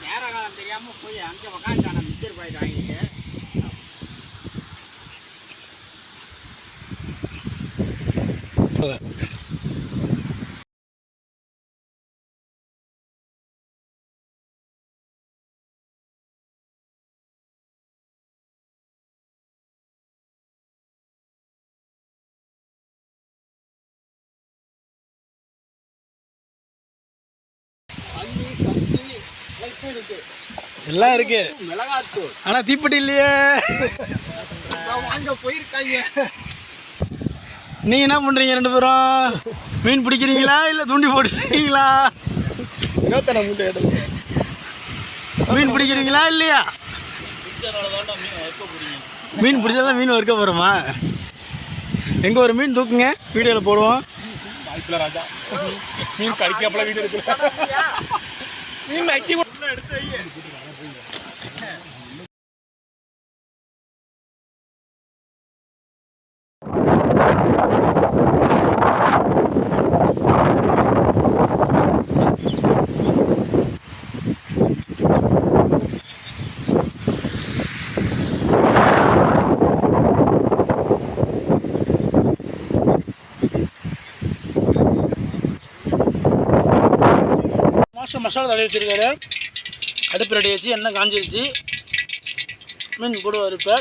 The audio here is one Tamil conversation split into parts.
நேர காலம் தெரியாமல் போய் அங்கே உக்காந்துட்டான மிச்சர் பாயிட்டு வாங்கிட்டு இருக்கு எல்லாம் இருக்கு. மிளகாத்தூள். ஆனா தீப்பெட்டி இல்லையே. வாங்க போயிருக்காங்க. நீங்க என்ன பண்றீங்க ரெண்டு பேரும்? மீன் பிடிக்கிறீங்களா இல்ல தூண்டி எடுத்து மீன் பிடிக்கிறீங்களா இல்லையா? மீன் பிடிச்சாதான் மீன் வறுக்க போறோமா? எங்க ஒரு மீன் தூக்குங்க. வீடியோல போடுவோம். மீன் கடிக்காப்பல வீடு இருக்கு மீன் நக்கி மாஸ்டர் மசாலா தடவி வச்சுருக்காரு. அடுப்பு ரெடி வச்சு எண்ணெய் காஞ்சிருச்சு. மீன் கூட இப்போ.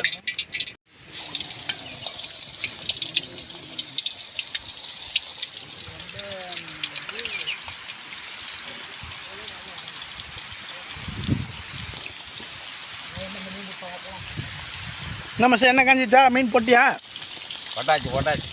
என்ன சார் என்ன காஞ்சிச்சா மீன் போட்டியா? போட்டாச்சு போட்டாச்சு.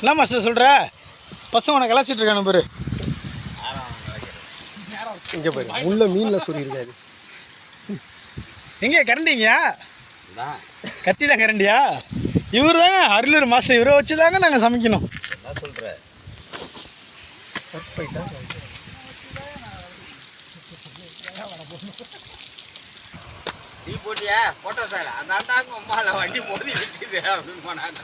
என்ன மாஸ்டர் சொல்கிற பசங்க உனக்கு கலாச்சிட்டு இருக்கானு பாரு. இங்கே பாரு உள்ள மீனில் சொல்லியிருக்காரு எங்கே கரண்டிங்கயா? கத்தி தான் கரண்டியா? இவர் தாங்க அரியலூர் மாஸ்டர் இவரை வச்சு தாங்க நாங்கள் சமைக்கணும். நீ போட்டியா? போட்டா சார். அந்த உமால வண்டி மோதி நிற்குது அப்படின்னு போனாங்க.